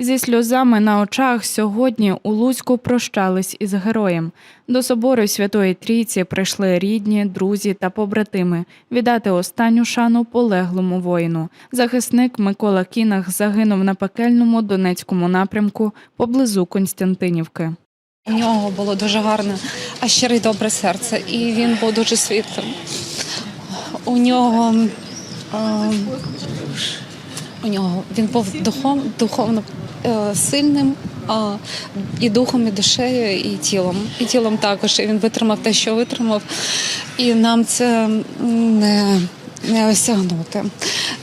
Зі сльозами на очах сьогодні у Луцьку прощались із героєм. До собору Святої Трійці прийшли рідні, друзі та побратими віддати останню шану полеглому воїну. Захисник Микола Кінах загинув на пекельному Донецькому напрямку поблизу Константинівки. У нього було дуже гарне, а щире й добре серце, і він був дуже світлим. У нього, е, у нього він був духом, духовно сильним, і духом, і душею, і тілом. І тілом також. І він витримав те, що витримав. І нам це не, не осягнути.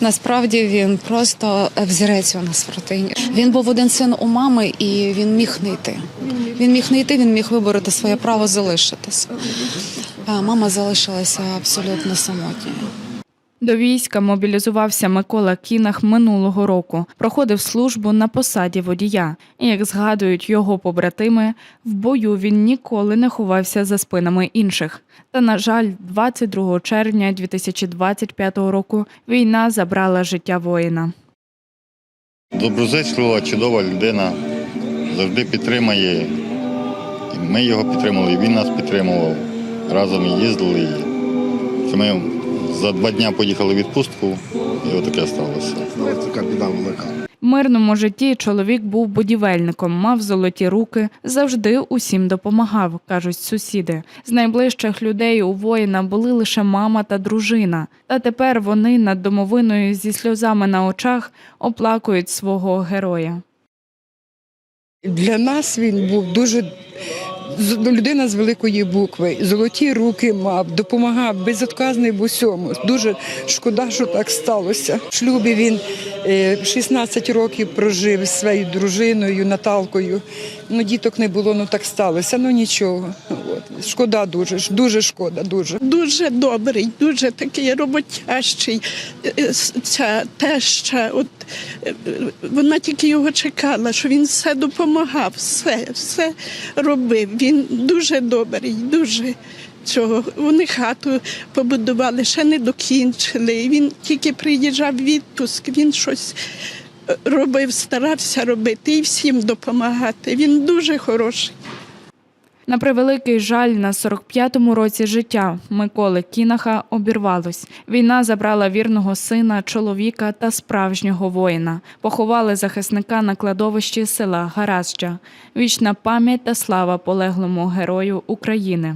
Насправді він просто взірець у нас в родині. Він був один син у мами, і він міг не йти. Він міг не йти, він міг вибороти своє право залишитися. Мама залишилася абсолютно самотньою. До війська мобілізувався Микола Кінах минулого року. Проходив службу на посаді водія. І як згадують його побратими, в бою він ніколи не ховався за спинами інших. Та, на жаль, 22 червня 2025 року війна забрала життя воїна. Доброзичлива, чудова людина, завжди підтримає. Ми його підтримали, він нас підтримував. Разом їздили. Це ми за два дні поїхали в відпустку, і отаке сталося. Така біда велика. В мирному житті чоловік був будівельником, мав золоті руки, завжди усім допомагав, кажуть сусіди. З найближчих людей у воїна були лише мама та дружина. Та тепер вони над домовиною зі сльозами на очах оплакують свого героя. Для нас він був дуже людина з великої букви. Золоті руки мав, допомагав безотказний в усьому. Дуже шкода, що так сталося. В шлюбі він е, 16 років прожив зі своєю дружиною Наталкою. Ну, діток не було, ну так сталося. Ну нічого. От. Шкода дуже, дуже шкода, дуже. дуже добрий, дуже такий роботящий. Е, е, Ця теща, от е, вона тільки його чекала, що він все допомагав, все, все робив. Він дуже добрий, дуже цього. Вони хату побудували, ще не докінчили. Він тільки приїжджав в відпуск, він щось. Робив, старався робити і всім допомагати. Він дуже хороший. На превеликий жаль, на 45-му році життя Миколи Кінаха обірвалось. Війна забрала вірного сина, чоловіка та справжнього воїна. Поховали захисника на кладовищі села Гаразджа. Вічна пам'ять та слава полеглому герою України.